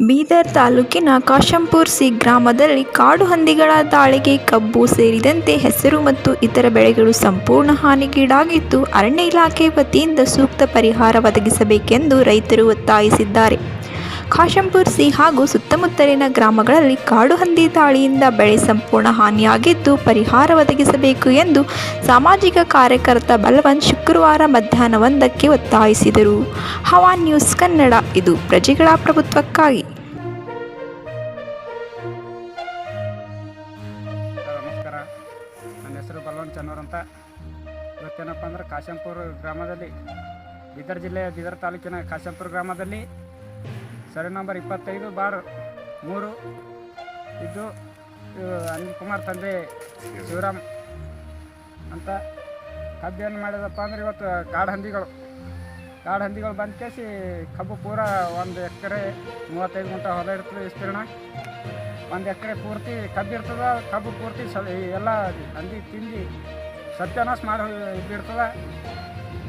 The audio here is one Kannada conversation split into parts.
ಬೀದರ್ ತಾಲೂಕಿನ ಕಾಶಂಪುರ್ ಸಿ ಗ್ರಾಮದಲ್ಲಿ ಕಾಡು ಹಂದಿಗಳ ದಾಳಿಗೆ ಕಬ್ಬು ಸೇರಿದಂತೆ ಹೆಸರು ಮತ್ತು ಇತರ ಬೆಳೆಗಳು ಸಂಪೂರ್ಣ ಹಾನಿಗೀಡಾಗಿದ್ದು ಅರಣ್ಯ ಇಲಾಖೆ ವತಿಯಿಂದ ಸೂಕ್ತ ಪರಿಹಾರ ಒದಗಿಸಬೇಕೆಂದು ರೈತರು ಒತ್ತಾಯಿಸಿದ್ದಾರೆ. ಕಾಶಂಪುರ್ ಸಿ ಹಾಗೂ ಸುತ್ತಮುತ್ತಲಿನ ಗ್ರಾಮಗಳಲ್ಲಿ ಕಾಡು ಹಂದಿ ದಾಳಿಯಿಂದ ಬೆಳೆ ಸಂಪೂರ್ಣ ಹಾನಿಯಾಗಿದ್ದು ಪರಿಹಾರ ಒದಗಿಸಬೇಕು ಎಂದು ಸಾಮಾಜಿಕ ಕಾರ್ಯಕರ್ತ ಬಲವಂತ್ ಶುಕ್ರವಾರ ಮಧ್ಯಾಹ್ನ ಒಂದಕ್ಕೆ ಒತ್ತಾಯಿಸಿದರು. ಹವಾ ನ್ಯೂಸ್ ಕನ್ನಡ, ಇದು ಪ್ರಜೆಗಳ ಪ್ರಭುತ್ವಕ್ಕಾಗಿ. ನಮಸ್ಕಾರ. ಹೆಸರು ಬಲವಂತ್ ಅಂತ. ಇವತ್ತೇನಪ್ಪ ಅಂದ್ರೆ ಕಾಶಂಪುರ ಗ್ರಾಮದಲ್ಲಿ ಬೀದರ್ ಜಿಲ್ಲೆಯ ಬೀದರ್ ತಾಲೂಕಿನ ಕಾಶಂಪುರ ಗ್ರಾಮದಲ್ಲಿ ಸರ್ವೆ ನಂಬರ್ ಇಪ್ಪತ್ತೈದು, ಬಾರ್ ಮೂರು. ಇದು ಅನಿಲ್ ಕುಮಾರ್ ತಂದೆ, ಶಿವರಾಮ್ ಅಂತ. ಕಬ್ಬು ಏನು ಮಾಡಿದಪ್ಪ ಅಂದ್ರೆ ಇವತ್ತು ಕಾಡು ಹಂದಿಗಳು. ಕಾಡು ಹಂದಿಗಳು ಬಂದ ಕೇಸಿ ಕಬ್ಬು ಪೂರ ಒಂದು ಎಕರೆ ಮೂವತ್ತೈದು ಗುಂಟ ಹೊಲ ಇರ್ತದೆ ವಿಸ್ತೀರ್ಣ. ಒಂದು ಎಕರೆ ಪೂರ್ತಿ ಕಬ್ಬು ಇರ್ತದೆ, ಕಬ್ಬು ಪೂರ್ತಿ ಸ ಎಲ್ಲ ಹಂದಿ ತಿಂದು ಸತ್ಯನಾಶ ಮಾಡಿ ಇದ್ದಿರ್ತದೆ.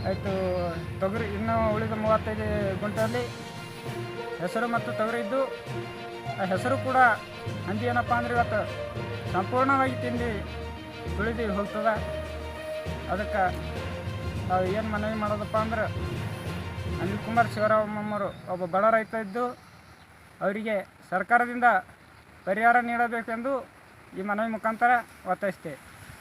ಆಯಿತು, ತೊಗರಿ ಇನ್ನೂ ಉಳಿದ ಮೂವತ್ತೈದು ಗುಂಟಲ್ಲಿ ಹೆಸರು ಮತ್ತು ತವರಿದ್ದು, ಆ ಹೆಸರು ಕೂಡ ಹಂದಿ ಏನಪ್ಪ ಅಂದ್ರೆ ಇವತ್ತು ಸಂಪೂರ್ಣವಾಗಿ ತಿಂದು ತುಳಿದು ಹೋಗ್ತದೆ. ಅದಕ್ಕೆ ನಾವು ಏನು ಮನವಿ ಮಾಡೋದಪ್ಪ ಅಂದ್ರೆ, ಅನಿಲ್ ಕುಮಾರ್ ಶಿವರಾಮಮ್ಮರು ಒಬ್ಬ ಬಡ ರೈತ ಇದ್ದು, ಅವರಿಗೆ ಸರ್ಕಾರದಿಂದ ಪರಿಹಾರ ನೀಡಬೇಕೆಂದು ಈ ಮನವಿ ಮುಖಾಂತರ ಒತ್ತಾಯಿಸ್ತೇವೆ.